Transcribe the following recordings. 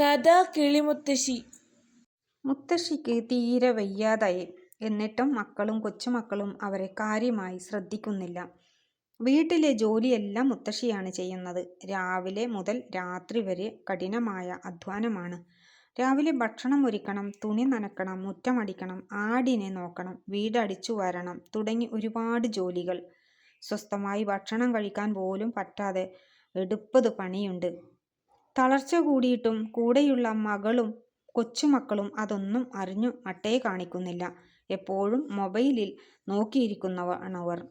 കഥ കിളിമുത്തശ്ശി. മുത്തശ്ശിക്ക് തീരെ വയ്യാതായി. എന്നിട്ടും മക്കളും കൊച്ചുമക്കളും അവരെ കാര്യമായി ശ്രദ്ധിക്കുന്നില്ല. വീട്ടിലെ ജോലിയെല്ലാം മുത്തശ്ശിയാണ് ചെയ്യുന്നത്. രാവിലെ മുതൽ രാത്രി വരെ കഠിനമായ അധ്വാനമാണ്. രാവിലെ ഭക്ഷണം ഒരുക്കണം തുണി നനക്കണം മുറ്റമടിക്കണം ആടിനെ നോക്കണം വീടടിച്ചു വരണം തുടങ്ങി ഒരുപാട് ജോലികൾ. സ്വസ്ഥമായി ഭക്ഷണം കഴിക്കാൻ പോലും പറ്റാതെ എടുപ്പത് പണിയുണ്ട്. തളർച്ച കൂടിയിട്ടും കൂടെയുള്ള മകളും കൊച്ചുമക്കളും അതൊന്നും അറിഞ്ഞു അട്ടേ കാണിക്കുന്നില്ല. എപ്പോഴും മൊബൈലിൽ നോക്കിയിരിക്കുന്നവണവർ.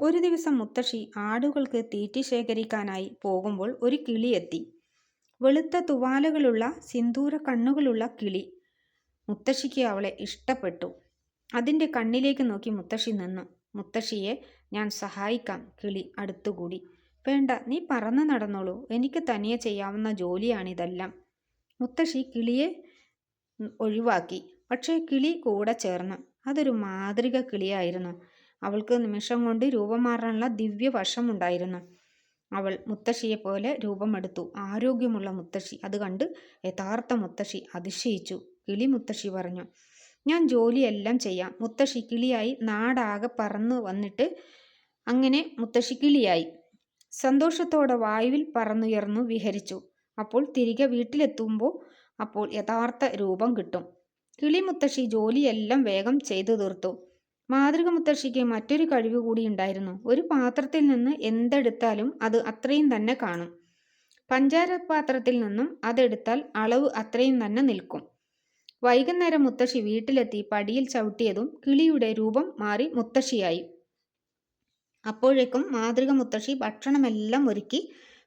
ഒരു ദിവസം മുത്തശ്ശി ആടുകൾക്ക് തീറ്റി ശേഖരിക്കാനായി പോകുമ്പോൾ ഒരു കിളി എത്തി. വെളുത്ത തുവാലകളുള്ള സിന്ദൂര കണ്ണുകളുള്ള കിളി. മുത്തശ്ശിക്ക് അവളെ ഇഷ്ടപ്പെട്ടു. അതിന്റെ കണ്ണിലേക്ക് നോക്കി മുത്തശ്ശി നിന്നു. മുത്തശ്ശിയെ ഞാൻ സഹായിക്കാം കിളി അടുത്തുകൂടി. വേണ്ട നീ പറന്ന് നടന്നോളൂ. എനിക്ക് തനിയെ ചെയ്യാവുന്ന ജോലിയാണിതെല്ലാം. മുത്തശ്ശി കിളിയെ ഒഴിവാക്കി. പക്ഷേ കിളി കൂടെ ചേർന്നു. അതൊരു മാതൃക കിളിയായിരുന്നു. അവൾക്ക് നിമിഷം കൊണ്ട് രൂപം മാറാനുള്ള ദിവ്യ വശമുണ്ടായിരുന്നു അവൾ മുത്തശ്ശിയെ പോലെ രൂപമെടുത്തു. ആരോഗ്യമുള്ള മുത്തശ്ശി. അത് കണ്ട് യഥാർത്ഥ മുത്തശ്ശി അതിശയിച്ചു. കിളി മുത്തശ്ശി പറഞ്ഞു ഞാൻ ജോലിയെല്ലാം ചെയ്യാം. മുത്തശ്ശി കിളിയായി നാടാകെ പറന്നു വന്നിട്ട് അങ്ങനെ മുത്തശ്ശി കിളിയായി. സന്തോഷത്തോടെ വായുവിൽ പറന്നുയർന്നു വിഹരിച്ചു. അപ്പോൾ തിരികെ വീട്ടിലെത്തുമ്പോൾ അപ്പോൾ യഥാർത്ഥ രൂപം കിട്ടും. കിളിമുത്തശ്ശി ജോലിയെല്ലാം വേഗം ചെയ്തു തീർത്തു. മാതൃക മുത്തശ്ശിക്ക് മറ്റൊരു കഴിവ് കൂടി ഉണ്ടായിരുന്നു. ഒരു പാത്രത്തിൽ നിന്ന് എന്തെടുത്താലും അത് അത്രയും തന്നെ കാണും. പഞ്ചാര പാത്രത്തിൽ നിന്നും അതെടുത്താൽ അളവ് അത്രയും തന്നെ നിൽക്കും. വൈകുന്നേരം മുത്തശ്ശി വീട്ടിലെത്തി പടിയിൽ ചവിട്ടിയതും കിളിയുടെ രൂപം മാറി മുത്തശ്ശിയായി. അപ്പോഴേക്കും മാതൃക മുത്തശ്ശി ഭക്ഷണമെല്ലാം ഒരുക്കി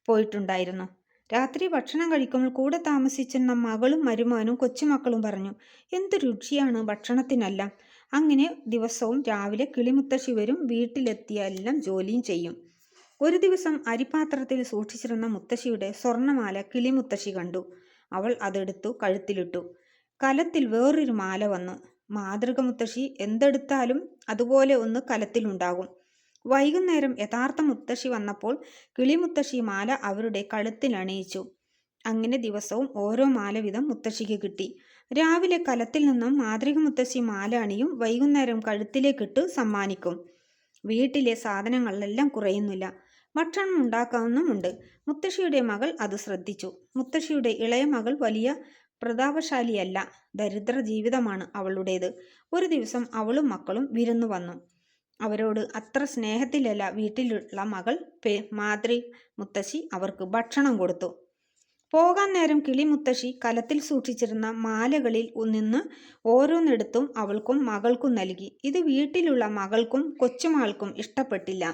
പോയിട്ടുണ്ടായിരുന്നു. രാത്രി ഭക്ഷണം കഴിക്കുമ്പോൾ കൂടെ താമസിച്ചിരുന്ന മകളും മരുമാനും കൊച്ചുമക്കളും പറഞ്ഞു എന്ത് രുചിയാണ് ഭക്ഷണത്തിനെല്ലാം. അങ്ങനെ ദിവസവും രാവിലെ കിളിമുത്തശ്ശി വരും വീട്ടിലെത്തിയ എല്ലാം ജോലിയും ചെയ്യും ഒരു ദിവസം അരിപാത്രത്തിൽ സൂക്ഷിച്ചിരുന്ന മുത്തശ്ശിയുടെ സ്വർണമാല കിളിമുത്തശ്ശി കണ്ടു. അവൾ അതെടുത്തു കഴുത്തിലിട്ടു. കലത്തിൽ വേറൊരു മാല വന്നു. മാതൃക മുത്തശ്ശി എന്തെടുത്താലും അതുപോലെ ഒന്ന് കലത്തിലുണ്ടാകും. വൈകുന്നേരം യഥാർത്ഥ മുത്തശ്ശി വന്നപ്പോൾ കിളിമുത്തശ്ശി മാല അവരുടെ കഴുത്തിൽ അണിയിച്ചു. അങ്ങനെ ദിവസവും ഓരോ മാല വീതം മുത്തശ്ശിക്ക് കിട്ടി. രാവിലെ കലത്തിൽ നിന്നും മാതൃക മുത്തശ്ശി മാല അണിയും വൈകുന്നേരം കഴുത്തിലേക്കിട്ട് സമ്മാനിക്കും. വീട്ടിലെ സാധനങ്ങളെല്ലാം കുറയുന്നില്ല. ഭക്ഷണം ഉണ്ടാക്കാവുന്നുമുണ്ട് മുത്തശ്ശിയുടെ മകൾ അത് ശ്രദ്ധിച്ചു. മുത്തശ്ശിയുടെ ഇളയ മകൾ വലിയ പ്രതാപശാലിയല്ല ദരിദ്ര ജീവിതമാണ് അവളുടേത്. ഒരു ദിവസം അവളും മക്കളും വിരുന്നു വന്നു. അവരോട് അത്ര സ്നേഹത്തിലല്ല വീട്ടിലുള്ള മകൾ പേ മാതൃ മുത്തശ്ശി അവർക്ക് ഭക്ഷണം കൊടുത്തു. പോകാൻ നേരം കിളി മുത്തശ്ശി കലത്തിൽ സൂക്ഷിച്ചിരുന്ന മാലകളിൽ നിന്ന് ഓരോന്നെടുത്തും അവൾക്കും മകൾക്കും നൽകി. ഇത് വീട്ടിലുള്ള മകൾക്കും കൊച്ചുമാൾക്കും ഇഷ്ടപ്പെട്ടില്ല.